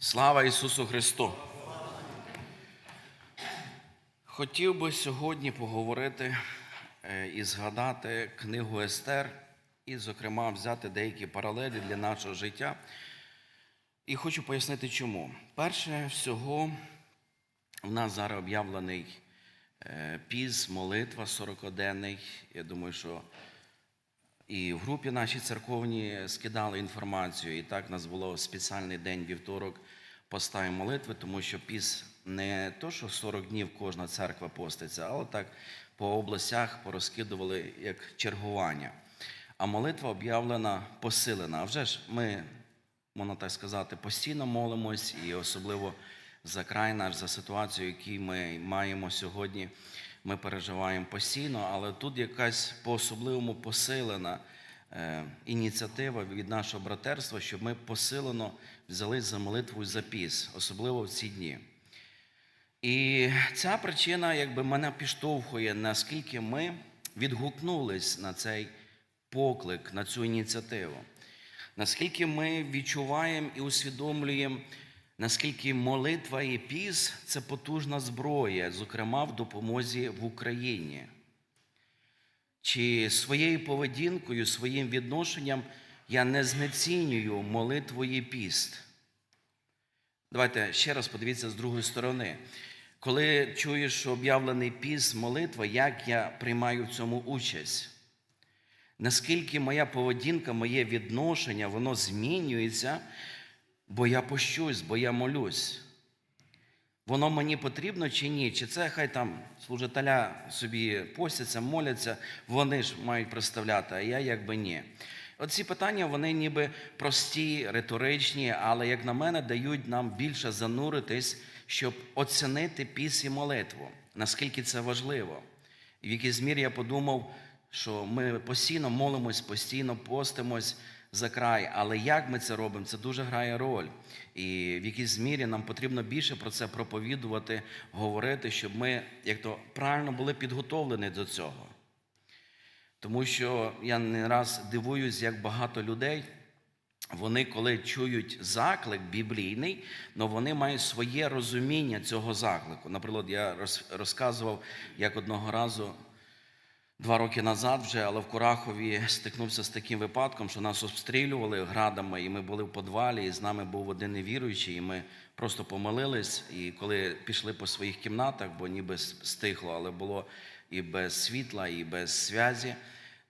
Слава Ісусу Христу! Хотів би сьогодні поговорити е, і згадати книгу Естер, і, зокрема, взяти деякі паралелі для нашого життя. І хочу пояснити, чому. Перше всього, в нас зараз об'явлений е, піз, молитва 40-денний. Я думаю, що і в групі нашій церковній скидали інформацію. І так нас було спеціальний день вівторок поста молитви, тому що піс не то, що 40 днів кожна церква поститься, але так по областях порозкидували як чергування. А молитва об'явлена посилена. А вже ж ми, можна так сказати, постійно молимось, і особливо за край наш, за ситуацію, яку ми маємо сьогодні ми переживаємо постійно, але тут якась по-особливому посилена е, ініціатива від нашого братерства, щоб ми посилено взялись за молитву і за піс, особливо в ці дні. І ця причина якби мене підштовхує, наскільки ми відгукнулись на цей поклик, на цю ініціативу. Наскільки ми відчуваємо і усвідомлюємо, наскільки молитва і піс це потужна зброя, зокрема в допомозі в Україні. Чи своєю поведінкою, своїм відношенням я не знецінюю молитву і піст. Давайте ще раз подивіться з другої сторони. Коли чуєш, що об'явлений піст, молитва, як я приймаю в цьому участь? Наскільки моя поведінка, моє відношення, воно змінюється, бо я пощусь, бо я молюсь. Воно мені потрібно чи ні? Чи це хай там служителя собі постяться, моляться, вони ж мають представляти, а я якби ні. Оці питання, вони ніби прості, риторичні, але, як на мене, дають нам більше зануритись, щоб оцінити піс і молитву, наскільки це важливо. І в якійсь мірі я подумав, що ми постійно молимось, постійно постимось за край, але як ми це робимо, це дуже грає роль. І в якійсь мірі нам потрібно більше про це проповідувати, говорити, щоб ми, як то правильно були підготовлені до цього. Тому що я не раз дивуюсь, як багато людей. Вони, коли чують заклик біблійний, але вони мають своє розуміння цього заклику. Наприклад, я розказував, як одного разу, два роки назад вже, але в Курахові стикнувся з таким випадком, що нас обстрілювали градами, і ми були в подвалі, і з нами був один невіруючий, і ми просто помолились. І коли пішли по своїх кімнатах, бо ніби стихло, але було і без світла, і без зв'язі,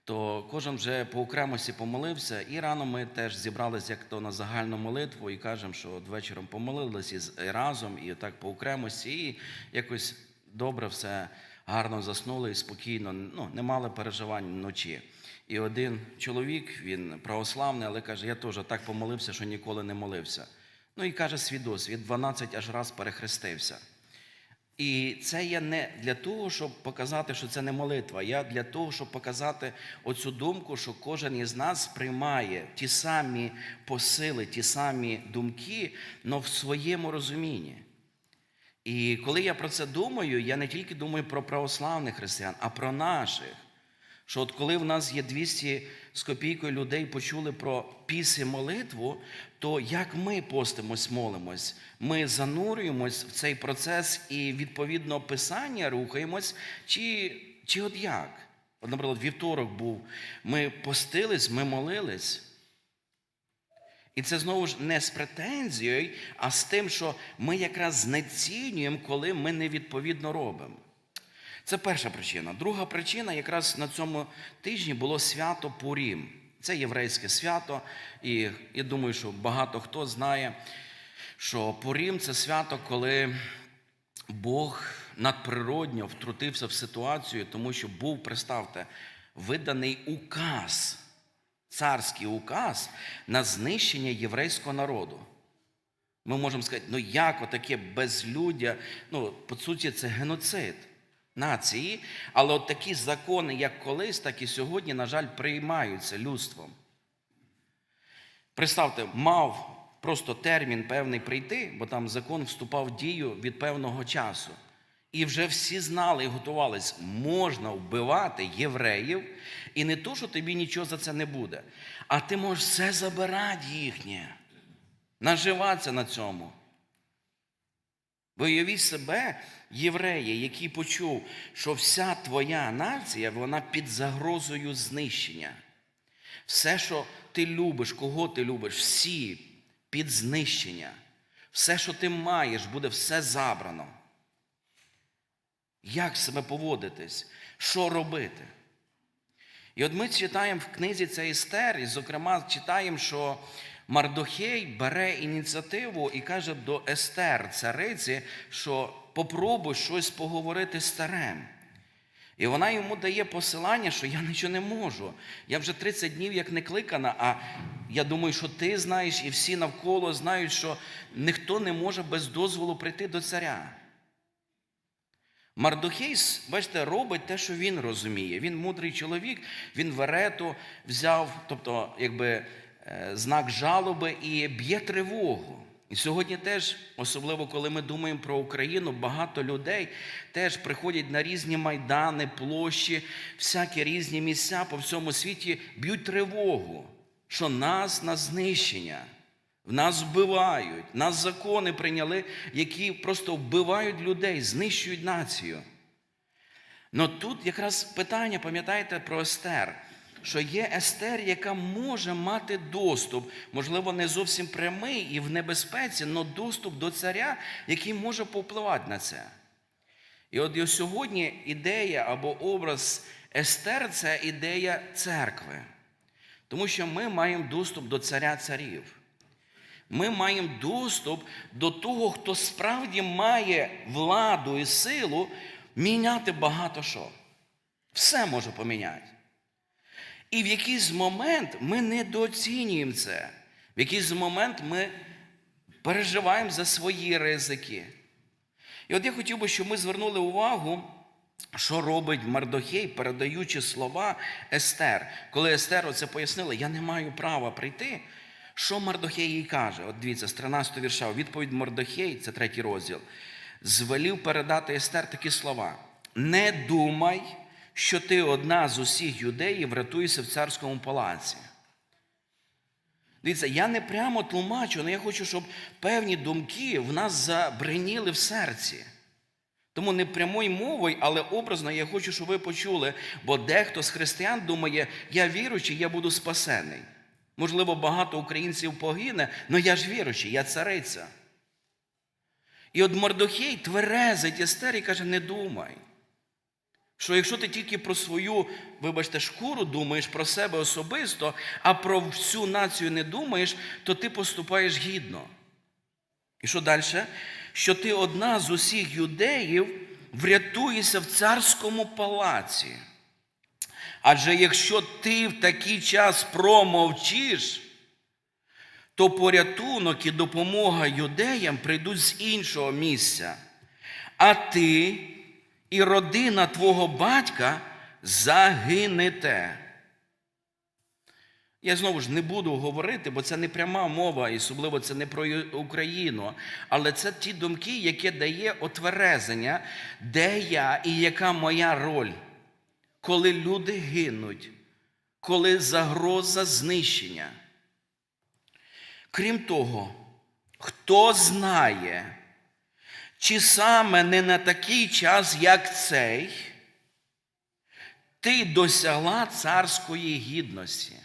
то кожен вже по окремості помолився, і рано ми теж зібралися як то на загальну молитву і кажемо, що от вечором помолилися і разом, і так по окремості, і якось добре все гарно заснули і спокійно, ну, не мали переживань вночі. І один чоловік, він православний, але каже, я теж так помолився, що ніколи не молився. Ну і каже свій досвід, 12 аж раз перехрестився. І це є не для того, щоб показати, що це не молитва. Я для того, щоб показати оцю думку, що кожен із нас приймає ті самі посили, ті самі думки, але в своєму розумінні. І коли я про це думаю, я не тільки думаю про православних християн, а про наших. Що от коли в нас є 200 з копійкою людей почули про піс молитву, то як ми постимось, молимось, ми занурюємось в цей процес і відповідно писання рухаємось, чи, чи от як? От, наприклад, вівторок був, ми постились, ми молились. І це знову ж не з претензією, а з тим, що ми якраз знецінюємо, коли ми невідповідно робимо. Це перша причина. Друга причина, якраз на цьому тижні було свято Пурім. Це єврейське свято, і я думаю, що багато хто знає, що Пурім це свято, коли Бог надприродньо втрутився в ситуацію, тому що був, представте, виданий указ, царський указ на знищення єврейського народу. Ми можемо сказати, ну як отаке безлюдя, ну, по суті, це геноцид нації, але от такі закони, як колись, так і сьогодні, на жаль, приймаються людством. Представте, мав просто термін певний прийти, бо там закон вступав в дію від певного часу. І вже всі знали і готувались, можна вбивати євреїв, і не то, що тобі нічого за це не буде, а ти можеш все забирати їхнє, наживатися на цьому. Уявіть себе, євреї, який почув, що вся твоя нація, вона під загрозою знищення. Все, що ти любиш, кого ти любиш, всі під знищення. Все, що ти маєш, буде все забрано. Як себе поводитись? Що робити? І от ми читаємо в книзі цей Естер, і, зокрема, читаємо, що Мардохей бере ініціативу і каже до Естер, цариці, що попробуй щось поговорити з царем. І вона йому дає посилання, що я нічого не можу. Я вже 30 днів як не кликана, а я думаю, що ти знаєш, і всі навколо знають, що ніхто не може без дозволу прийти до царя. Мардохей, бачите, робить те, що він розуміє. Він мудрий чоловік, він верету взяв, тобто, якби е, знак жалоби і б'є тривогу. І сьогодні теж, особливо коли ми думаємо про Україну, багато людей теж приходять на різні майдани, площі, всякі різні місця по всьому світі б'ють тривогу, що нас на знищення. Нас вбивають, нас закони прийняли, які просто вбивають людей, знищують націю. Но тут якраз питання, пам'ятаєте про Естер, що є Естер, яка може мати доступ, можливо, не зовсім прямий і в небезпеці, але доступ до царя, який може повпливати на це. І от сьогодні ідея або образ Естер це ідея церкви. Тому що ми маємо доступ до царя царів. Ми маємо доступ до того, хто справді має владу і силу міняти багато що. Все може поміняти. І в якийсь момент ми недооцінюємо це. В якийсь момент ми переживаємо за свої ризики. І от я хотів би, щоб ми звернули увагу, що робить Мардохей, передаючи слова Естер. Коли Естер оце пояснила, я не маю права прийти. Що Мардохей їй каже? От дивіться, з 13 вірша, відповідь Мардохей, це третій розділ, звелів передати Естер такі слова: Не думай, що ти одна з усіх юдеїв рятуєшся в царському палаці. Дивіться, я не прямо тлумачу, але я хочу, щоб певні думки в нас забриніли в серці. Тому не прямою мовою, але образно я хочу, щоб ви почули, бо дехто з християн думає, я віруючий, я буду спасений. Можливо, багато українців погине, але я ж віруючий, я цариця. І от Мордохей тверезить Естер і каже: не думай. Що якщо ти тільки про свою, вибачте, шкуру думаєш про себе особисто, а про всю націю не думаєш, то ти поступаєш гідно. І що далі? Що ти одна з усіх юдеїв врятуєшся в царському палаці. Адже якщо ти в такий час промовчиш, то порятунок і допомога юдеям прийдуть з іншого місця. А ти і родина твого батька загинете. Я знову ж не буду говорити, бо це не пряма мова, і особливо це не про Україну. Але це ті думки, які дає отверезення, де я і яка моя роль коли люди гинуть, коли загроза знищення. Крім того, хто знає, чи саме не на такий час, як цей, ти досягла царської гідності.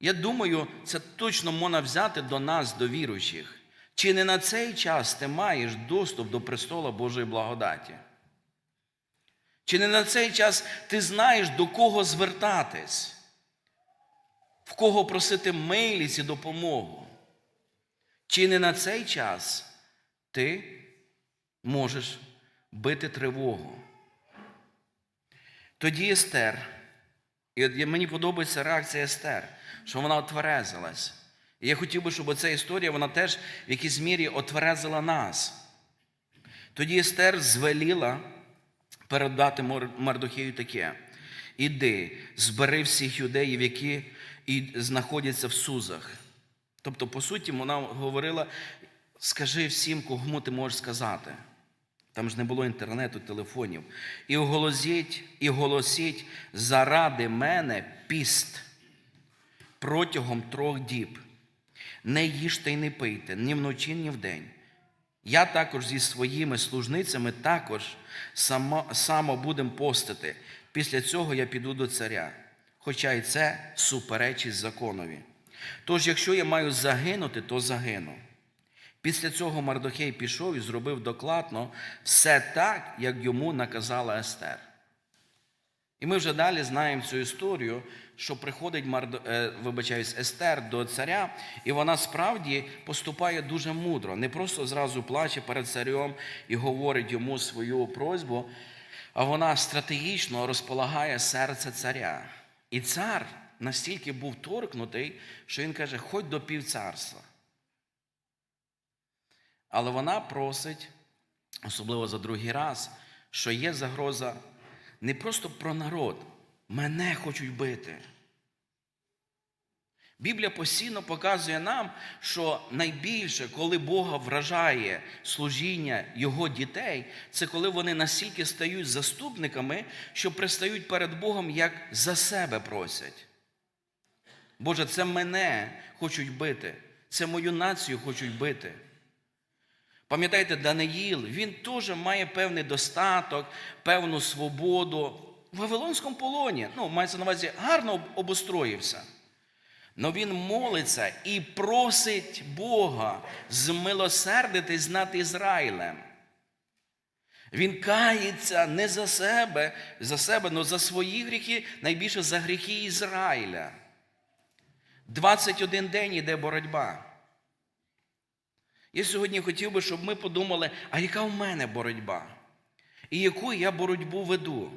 Я думаю, це точно можна взяти до нас, до віруючих. Чи не на цей час ти маєш доступ до престола Божої благодаті? Чи не на цей час ти знаєш, до кого звертатись, в кого просити милість і допомогу? Чи не на цей час ти можеш бити тривогу? Тоді Естер, і мені подобається реакція Естер, що вона отверезилась. І я хотів би, щоб оця історія вона теж в якійсь мірі отверезила нас. Тоді Естер звеліла передати Мардохею таке. Іди, збери всіх юдеїв, які знаходяться в Сузах. Тобто, по суті, вона говорила: скажи всім, кому ти можеш сказати. Там ж не було інтернету, телефонів. І оголосіть, і голосіть заради мене піст протягом трьох діб. Не їжте й не пийте ні вночі, ні вдень. Я також зі своїми служницями також само, само будем постити. Після цього я піду до царя, хоча й це суперечить законові. Тож, якщо я маю загинути, то загину. Після цього Мардохей пішов і зробив докладно все так, як йому наказала Естер. І ми вже далі знаємо цю історію, що приходить Мардо, е, вибачаюсь, Естер до царя, і вона справді поступає дуже мудро. Не просто зразу плаче перед царем і говорить йому свою просьбу, а вона стратегічно розполагає серце царя. І цар настільки був торкнутий, що він каже: Ходь до півцарства. Але вона просить, особливо за другий раз, що є загроза не просто про народ, мене хочуть бити. Біблія постійно показує нам, що найбільше, коли Бога вражає служіння Його дітей, це коли вони настільки стають заступниками, що пристають перед Богом як за себе просять. Боже, це мене хочуть бити, це мою націю хочуть бити. Пам'ятаєте, Даниїл, він теж має певний достаток, певну свободу в Вавилонському полоні. Ну, мається на увазі, гарно обустроївся. Но він молиться і просить Бога змилосердитись над Ізраїлем. Він кається не за себе, за себе, але за свої гріхи, найбільше за гріхи Ізраїля. 21 день іде боротьба. Я сьогодні хотів би, щоб ми подумали, а яка в мене боротьба? І яку я боротьбу веду?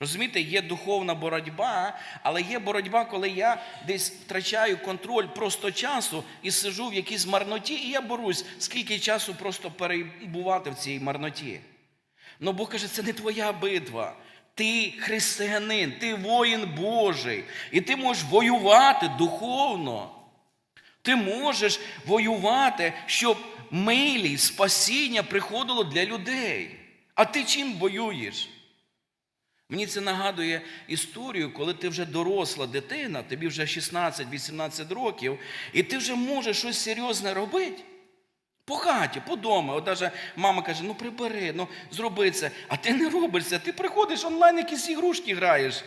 Розумієте, є духовна боротьба, але є боротьба, коли я десь втрачаю контроль просто часу і сижу в якійсь марноті, і я борусь, скільки часу просто перебувати в цій марноті. Ну Бог каже, це не твоя битва. Ти християнин, ти воїн Божий, і ти можеш воювати духовно. Ти можеш воювати, щоб милість, спасіння приходило для людей. А ти чим воюєш? Мені це нагадує історію, коли ти вже доросла дитина, тобі вже 16-18 років, і ти вже можеш щось серйозне робити. По хаті, по дому. От даже мама каже, ну прибери, ну зроби це. А ти не робиш це, ти приходиш онлайн, якісь ігрушки граєш.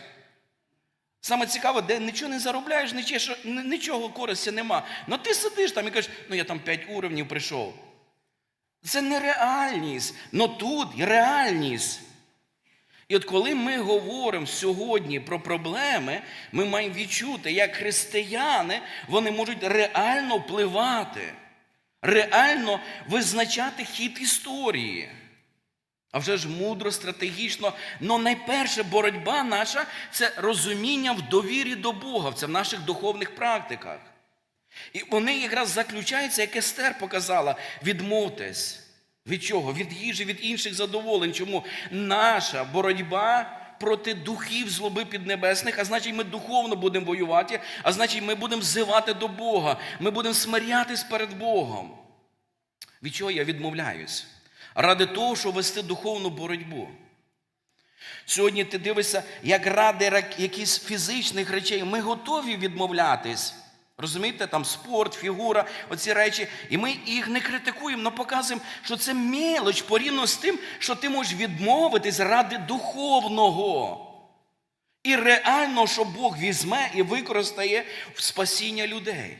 Саме цікаве, де нічого не заробляєш, нічого, нічого користі нема. Ну ти сидиш там і кажеш, ну я там 5 уровнів прийшов. Це не реальність, но тут реальність. І от коли ми говоримо сьогодні про проблеми, ми маємо відчути, як християни вони можуть реально впливати, реально визначати хід історії. А вже ж мудро, стратегічно. Но найперше боротьба наша це розуміння в довірі до Бога, це в наших духовних практиках. І вони якраз заключаються, як Естер показала, відмовтесь. Від чого? Від їжі, від інших задоволень. Чому наша боротьба проти духів злоби піднебесних, а значить, ми духовно будемо воювати, а значить, ми будемо взивати до Бога, ми будемо смирятись перед Богом. Від чого я відмовляюсь? Ради того, щоб вести духовну боротьбу. Сьогодні ти дивишся, як ради якихось фізичних речей, ми готові відмовлятись. Розумієте, там спорт, фігура, оці речі. І ми їх не критикуємо, але показуємо, що це мелоч порівняно з тим, що ти можеш відмовитись ради духовного. І реально, що Бог візьме і використає в спасіння людей.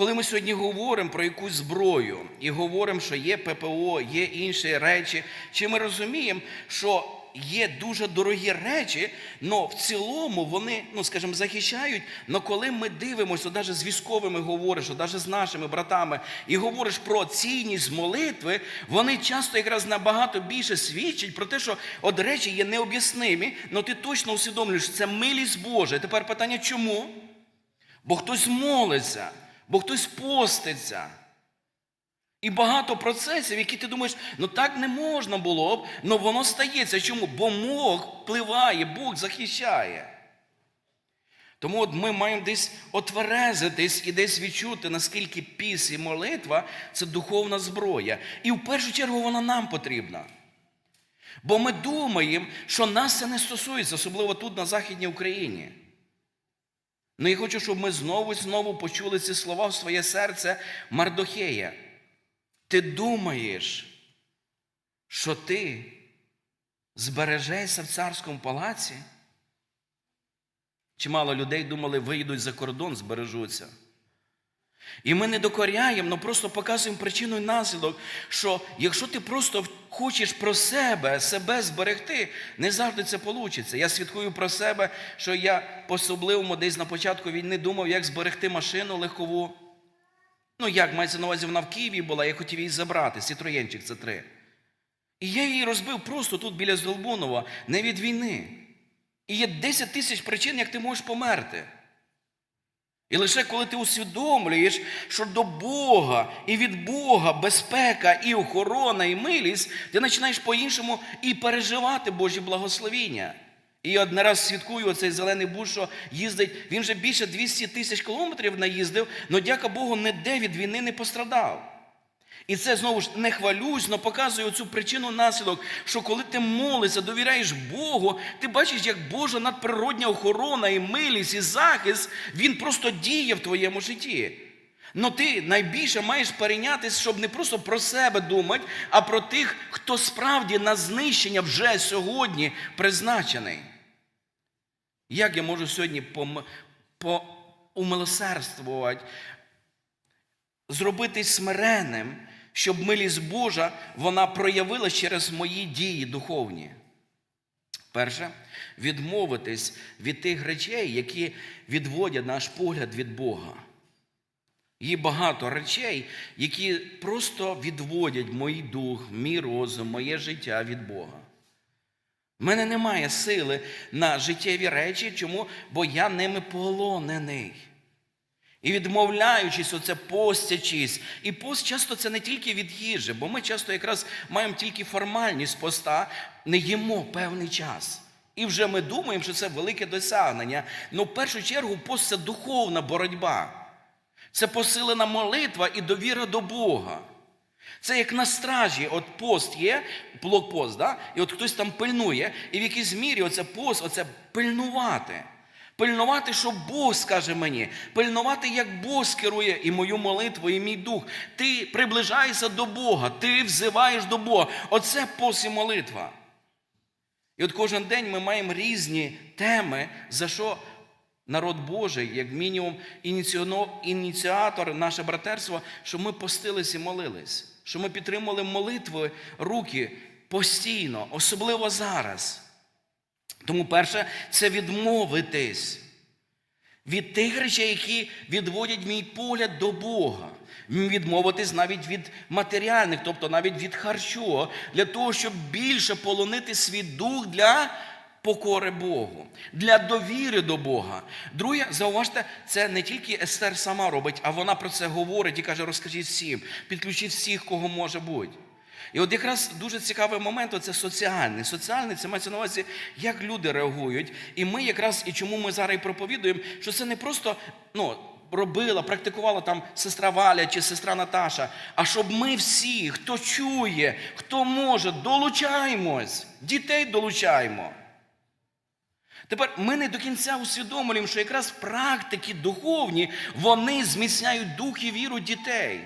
Коли ми сьогодні говоримо про якусь зброю і говоримо, що є ППО, є інші речі, чи ми розуміємо, що є дуже дорогі речі, але в цілому вони, ну скажімо, захищають. Але коли ми дивимося, навіть з військовими говориш, навіть з нашими братами, і говориш про цінність молитви, вони часто якраз набагато більше свідчать про те, що от речі є необ'яснимі, але ти точно усвідомлюєш, це милість Божа. І тепер питання, чому? Бо хтось молиться, бо хтось поститься. І багато процесів, які ти думаєш, ну так не можна було б, але воно стається. Чому? Бо Бог впливає, Бог захищає. Тому от ми маємо десь отверезитись і десь відчути, наскільки піс і молитва це духовна зброя. І в першу чергу вона нам потрібна. Бо ми думаємо, що нас це не стосується, особливо тут, на Західній Україні. Ну я хочу, щоб ми знову і знову почули ці слова в своє серце Мардохея. Ти думаєш, що ти збережешся в царському палаці? Чимало людей думали, вийдуть за кордон, збережуться. І ми не докоряємо, але просто показуємо причину і наслідок, що якщо ти просто хочеш про себе, себе зберегти, не завжди це вийде. Я свідкую про себе, що я по-особливому десь на початку війни думав, як зберегти машину легкову. Ну, як мається на увазі, вона в Києві була, я хотів її забрати, Сітроєнчик це три. І я її розбив просто тут біля Здолбунова, не від війни. І є 10 тисяч причин, як ти можеш померти. І лише коли ти усвідомлюєш, що до Бога і від Бога безпека, і охорона, і милість, ти починаєш по-іншому і переживати Божі благословіння. І я одне раз свідкую оцей зелений буш, що їздить, він вже більше 200 тисяч кілометрів наїздив, але, дяка Богу, ніде від війни не пострадав. І це знову ж не хвалюсь, але показую цю причину наслідок, що коли ти молишся, довіряєш Богу, ти бачиш, як Божа надприродня охорона і милість, і захист, він просто діє в твоєму житті. Но ти найбільше маєш перейнятися, щоб не просто про себе думати, а про тих, хто справді на знищення вже сьогодні призначений. Як я можу сьогодні пом... по... умилосердствувати, зробити смиренним, щоб милість Божа вона проявилась через мої дії духовні. Перше, відмовитись від тих речей, які відводять наш погляд від Бога. Є багато речей, які просто відводять мій дух, мій розум, моє життя від Бога. У мене немає сили на життєві речі, чому? Бо я ними полонений. І відмовляючись, оце постячись. І пост часто це не тільки від їжі, бо ми часто якраз маємо тільки формальність поста, не їмо певний час. І вже ми думаємо, що це велике досягнення. Ну, в першу чергу, пост це духовна боротьба. Це посилена молитва і довіра до Бога. Це як на стражі, от пост є, блокпост, да? і от хтось там пильнує, і в якійсь мірі оце пост, оце пильнувати. Пильнувати, що Бог скаже мені, пильнувати, як Бог скерує і мою молитву, і мій дух. Ти приближаєшся до Бога, ти взиваєш до Бога. Оце пост і молитва. І от кожен день ми маємо різні теми, за що народ Божий, як мінімум, ініціатор, наше братерство, що ми постились і молились, що ми підтримували молитви, руки постійно, особливо зараз. Тому, перше, це відмовитись від тих речей, які відводять мій погляд до Бога. Відмовитись навіть від матеріальних, тобто навіть від харчу, для того, щоб більше полонити свій дух для покори Богу, для довіри до Бога. Друге, зауважте, це не тільки Естер сама робить, а вона про це говорить і каже: розкажіть всім, підключіть всіх, кого може бути. І от якраз дуже цікавий момент це соціальний. Соціальний це мається на увазі, як люди реагують. І ми якраз і чому ми зараз і проповідуємо, що це не просто ну, робила, практикувала там сестра Валя чи сестра Наташа, а щоб ми всі, хто чує, хто може, долучаємось, дітей долучаємо. Тепер ми не до кінця усвідомлюємо, що якраз практики духовні вони зміцняють дух і віру дітей.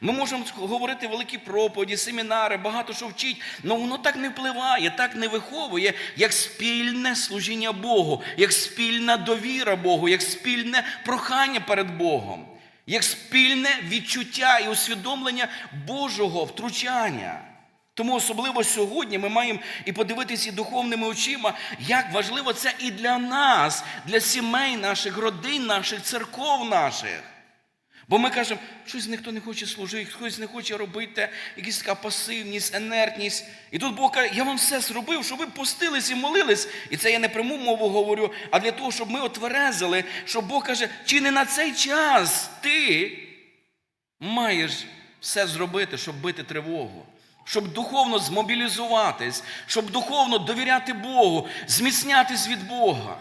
Ми можемо говорити великі проповіді, семінари, багато що вчить, але воно так не впливає, так не виховує, як спільне служіння Богу, як спільна довіра Богу, як спільне прохання перед Богом, як спільне відчуття і усвідомлення Божого втручання. Тому особливо сьогодні ми маємо і подивитися духовними очима, як важливо це і для нас, для сімей наших, родин наших, церков наших. Бо ми кажемо, щось ніхто не хоче служити, хтось не хоче робити, якась така пасивність, енертність. І тут Бог каже, я вам все зробив, щоб ви постились і молились. І це я не пряму мову говорю, а для того, щоб ми отверезили, щоб Бог каже, чи не на цей час ти маєш все зробити, щоб бити тривогу. Щоб духовно змобілізуватись, щоб духовно довіряти Богу, зміцнятись від Бога.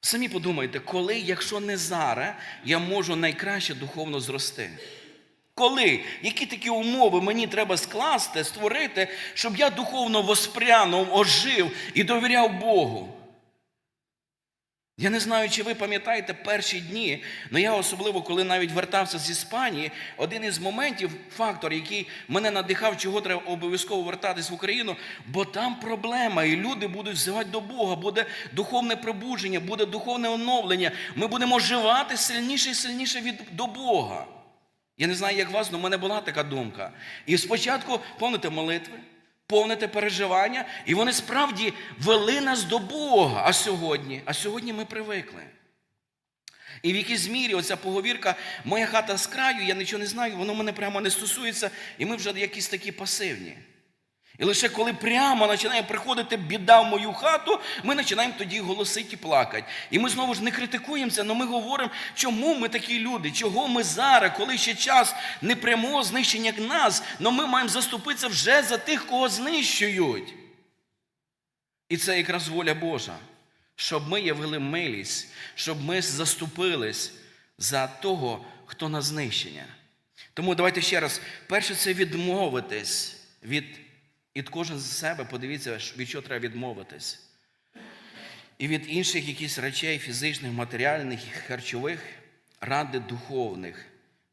Самі подумайте, коли, якщо не зараз, я можу найкраще духовно зрости? Коли? Які такі умови мені треба скласти, створити, щоб я духовно воспрянув, ожив і довіряв Богу? Я не знаю, чи ви пам'ятаєте перші дні, але я особливо, коли навіть вертався з Іспанії, один із моментів, фактор, який мене надихав, чого треба обов'язково вертатись в Україну, бо там проблема, і люди будуть взивати до Бога, буде духовне пробудження, буде духовне оновлення. Ми будемо живати сильніше і сильніше від, до Бога. Я не знаю, як вас, але в мене була така думка. І спочатку повните молитви, повните переживання, і вони справді вели нас до Бога. А сьогодні, а сьогодні ми привикли. І в якійсь мірі оця поговірка, моя хата з краю, я нічого не знаю, воно мене прямо не стосується, і ми вже якісь такі пасивні. І лише коли прямо починає приходити біда в мою хату, ми починаємо тоді голосити і плакати. І ми знову ж не критикуємося, але ми говоримо, чому ми такі люди, чого ми зараз, коли ще час не прямого знищення нас, але ми маємо заступитися вже за тих, кого знищують. І це якраз воля Божа, щоб ми явили милість, щоб ми заступились за того, хто на знищення. Тому давайте ще раз: перше, це відмовитись від, і кожен з себе подивіться, від чого треба відмовитись. І від інших якихось речей, фізичних, матеріальних, харчових, ради духовних,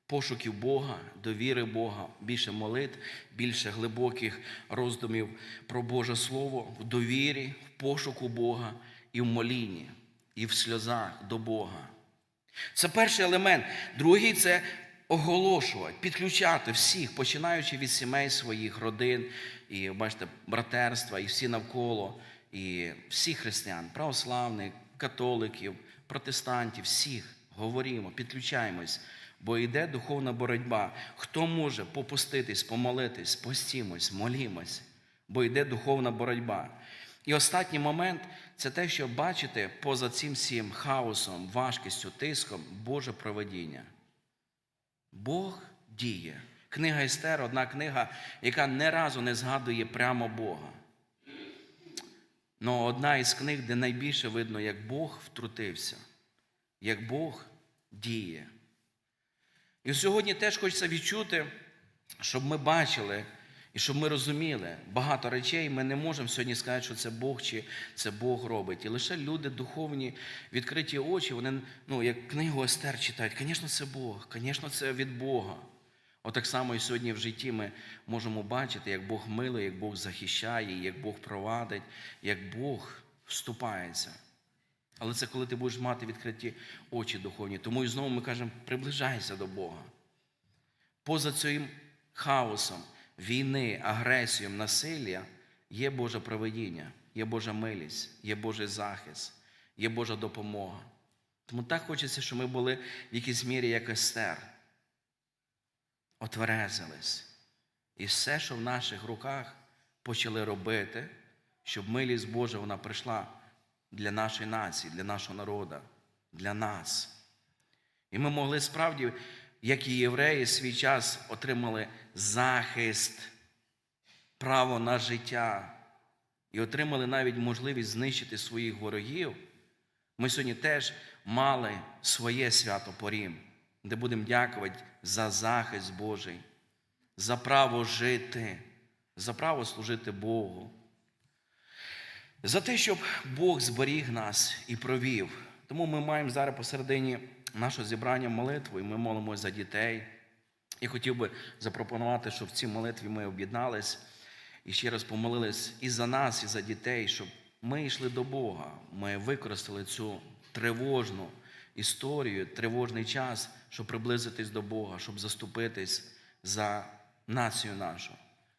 пошуків Бога, довіри Бога, більше молитв, більше глибоких роздумів про Боже Слово, в довірі, в пошуку Бога і в молінні, і в сльозах до Бога. Це перший елемент. Другий це оголошувати, підключати всіх, починаючи від сімей своїх, родин, і бачите, братерства, і всі навколо, і всіх християн, православних, католиків, протестантів, всіх говоримо, підключаємось, бо йде духовна боротьба. Хто може попуститись, помолитись, постімось, молімось, бо йде духовна боротьба. І останній момент це те, що бачите поза цим всім хаосом, важкістю, тиском Боже проведіння. Бог діє. Книга Естер одна книга, яка не разу не згадує прямо Бога. Но одна із книг, де найбільше видно, як Бог втрутився, як Бог діє. І сьогодні теж хочеться відчути, щоб ми бачили і щоб ми розуміли, багато речей ми не можемо сьогодні сказати, що це Бог чи це Бог робить. І лише люди духовні, відкриті очі, вони, ну, як книгу Естер читають, звісно, це Бог, звісно, це від Бога. Отак само і сьогодні в житті ми можемо бачити, як Бог милує, як Бог захищає, як Бог провадить, як Бог вступається. Але це коли ти будеш мати відкриті очі духовні. Тому і знову ми кажемо, приближайся до Бога. Поза цим хаосом війни, агресією, насилля є Боже проведіння, є Божа милість, є Божий захист, є Божа допомога. Тому так хочеться, щоб ми були в якійсь мірі як Естер. Отверезились. І все, що в наших руках почали робити, щоб милість Божа вона прийшла для нашої нації, для нашого народу, для нас. І ми могли справді, як і євреї, свій час отримали захист, право на життя і отримали навіть можливість знищити своїх ворогів. Ми сьогодні теж мали своє свято Порім, де будемо дякувати за захист Божий, за право жити, за право служити Богу, за те, щоб Бог зберіг нас і провів. Тому ми маємо зараз посередині нашого зібрання молитву, і ми молимося за дітей. І хотів би запропонувати, щоб в цій молитві ми об'єднались і ще раз помолились і за нас, і за дітей, щоб ми йшли до Бога. Ми використали цю тривожну історію, тривожний час, щоб приблизитись до Бога, щоб заступитись за націю нашу.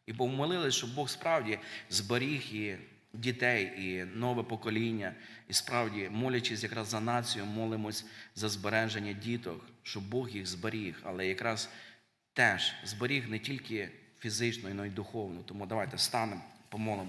І помолились, щоб Бог справді зберіг і дітей, і нове покоління, і справді, молячись якраз за націю, молимось за збереження діток, щоб Бог їх зберіг, але якраз теж зберіг не тільки фізично, але й духовно. Тому давайте станемо, помолимо.